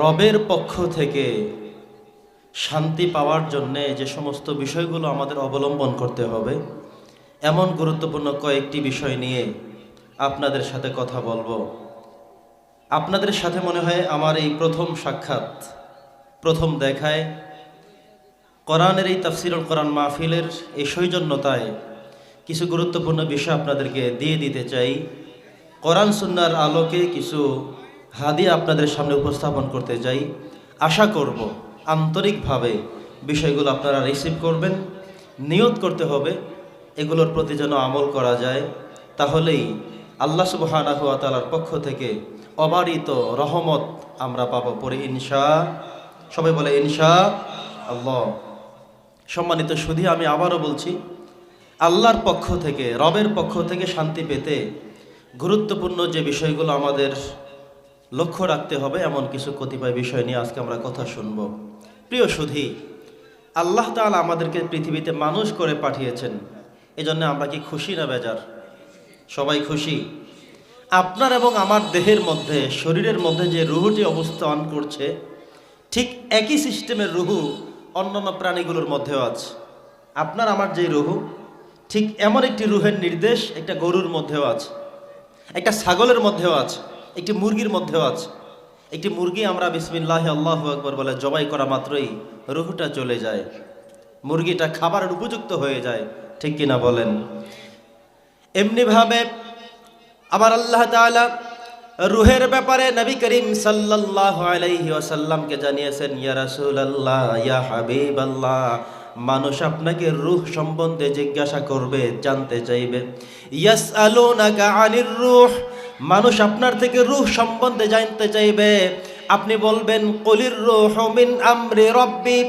রবের পক্ষ থেকে শান্তি পাওয়ার জন্যে যে সমস্ত বিষয়গুলো আমাদের অবলম্বন করতে হবে, এমন গুরুত্বপূর্ণ কয়েকটি বিষয় নিয়ে আপনাদের সাথে কথা বলব। আপনাদের সাথে মনে হয় আমার এই প্রথম সাক্ষাৎ, প্রথম দেখায় কোরআনের এই তাফসিরুল কোরআন মাহফিলের এই সৌজন্যতায় কিছু গুরুত্বপূর্ণ বিষয় আপনাদেরকে দিয়ে দিতে চাই। কোরআন সুন্নার আলোকে কিছু হাদি আপনাদের সামনে উপস্থাপন করতে যাই। আশা করব আন্তরিকভাবে বিষয়গুলো আপনারা রিসিভ করবেন, নিয়ত করতে হবে, এগুলোর প্রতি যেন আমল করা যায়। তাহলেই আল্লাহ সুবহানাহু ওয়া তাআলার পক্ষ থেকে অবারিত রহমত আমরা পাবো পরে ইনশা। সবাই বলে ইনশা আল্লাহ। সম্মানিত শুধু আমি আবারও বলছি, আল্লাহর পক্ষ থেকে, রবের পক্ষ থেকে শান্তি পেতে গুরুত্বপূর্ণ যে বিষয়গুলো আমাদের লক্ষ্য রাখতে হবে এমন কিছু কতিপয় বিষয় নিয়ে আজকে আমরা কথা শুনব। প্রিয় সুধী, আল্লাহ তাআলা আমাদেরকে পৃথিবীতে মানুষ করে পাঠিয়েছেন। এজন্য আমরা কি খুশি না বেজার? সবাই খুশি? আপনার এবং আমার দেহের মধ্যে, শরীরের মধ্যে যে রুহুটি অবস্থান করছে, ঠিক একই সিস্টেমের রুহু অন্যান্য প্রাণীগুলোর মধ্যেও আছে। আপনার, আমার যে রুহু, ঠিক এমন একটি রুহের নির্দেশ একটা গরুর মধ্যেও আছে, একটা ছাগলের মধ্যেও আছে। একটি মুরগির মধ্যেও আছে। একটি মুরগি আমরা বিসমিল্লাহ আল্লাহ আকবর বলে জবাই করা মাত্রই রুহুটা চলে যায়। মুরগিটা খাবারের উপযুক্ত হয়ে যায়, ঠিক কিনা বলেন? এমনিভাবে আবার আল্লাহ তাআলা রুহের ব্যাপারে নবী করিম ওয়াসাল্লামকে জানিয়েছেন, ইয়া রাসূলুল্লাহ, ইয়া হাবিবাল্লাহ, মানুষ আপনাকে রূহ সম্বন্ধে জিজ্ঞাসা করবে, জানতে চাইবে। ইয়াসআলুনাকা আনির রূহ মানুষ আপনার থেকে রুহ সম্বন্ধে জানতে চাইবে। আপনি বলবেন, কলির রূহ মিন আমরি রব্বি।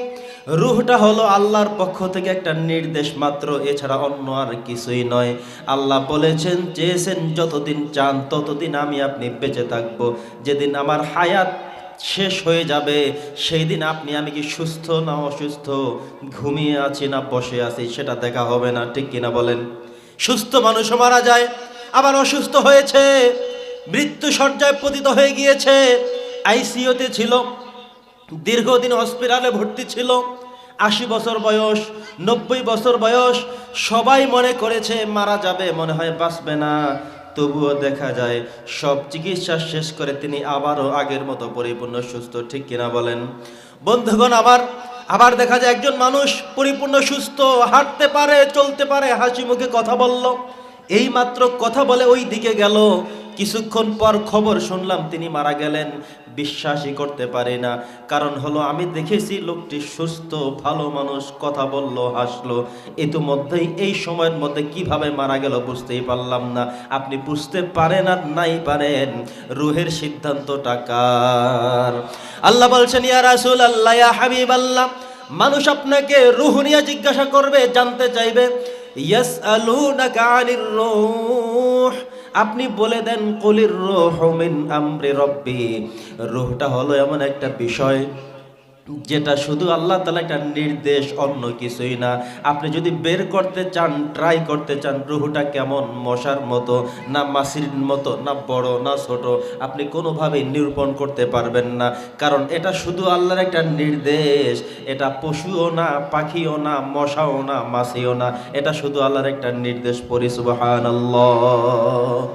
রুহটা হলো আল্লাহর পক্ষ থেকে একটা নির্দেশ মাত্র, এছাড়া অন্য আর কিছুই নয়। আল্লাহ বলেছেন, চেয়েছেন যতদিন চান ততদিন আমি আপনি বেঁচে থাকব। যেদিন আমার হায়াত শেষ হয়ে যাবে সেই দিন আপনি, আমি কি সুস্থ না অসুস্থ? ঘুমিয়ে আছি না বসে আছি, সেটা দেখা হবে না। ঠিক কিনা বলেন? সুস্থ মানুষও মারা যায় আবার অসুস্থ হয়েছে, মৃত্যু সজ্জায় পতিত হয়ে গিয়েছে, আইসিইউতে ছিল, দীর্ঘদিন হসপিটালে ভর্তি ছিল, আশি বছর বয়স, নব্বই বছর বয়স, সবাই মনে করেছে মারা যাবে, মনে হয় বাঁচবে না, তবুও দেখা যায়, সব চিকিৎসা শেষ করে তিনি আবারও আগের মতো পরিপূর্ণ সুস্থ, ঠিক কিনা বলেন? বন্ধুগণ, আবার আবার দেখা যায় একজন মানুষ পরিপূর্ণ সুস্থ, হাঁটতে পারে, চলতে পারে, হাসি মুখে কথা বলল এই মাত্র কথা বলে ওই দিকে গেল। কিছুক্ষণ পর খবর শুনলাম তিনি মারা গেলেন। বিশ্বাসই করতে পারি না। কারণ হলো, আমি দেখেছি লোকটি সুস্থ, ভালো মানুষ, কথা বলল, হাসলো। ইতিমধ্যেই এই সময়ের মধ্যে কীভাবে মারা গেল বুঝতেই পারলাম না। আপনি বুঝতে পারেন আর নাই পারেন, রুহের সিদ্ধান্ত টাকার আল্লাহ বলছেন, ইয়া রাসূল আল্লাহ হাবিব আল্লাহ মানুষ আপনাকে রুহ নিয়ে জিজ্ঞাসা করবে, জানতে চাইবে। আপনি বলে দেন কলির রোহ মিন আমরি রব্বি। রোহটা হলো এমন একটা বিষয় যেটা শুধু আল্লাহ তালা একটা নির্দেশ, অন্য কিছুই না। আপনি যদি বের করতে চান ট্রাই করতে চান, রুহুটা কেমন? মশার মতো, না মাসির মতো, না বড়, না ছোট, আপনি কোনোভাবেই নিরূপণ করতে পারবেন না। কারণ এটা শুধু আল্লাহর একটা নির্দেশ। এটা পশুও না, পাখিও না, মশাও না মাছিও না। এটা শুধু আল্লাহর একটা নির্দেশ পরিসুবহান আল্লাহ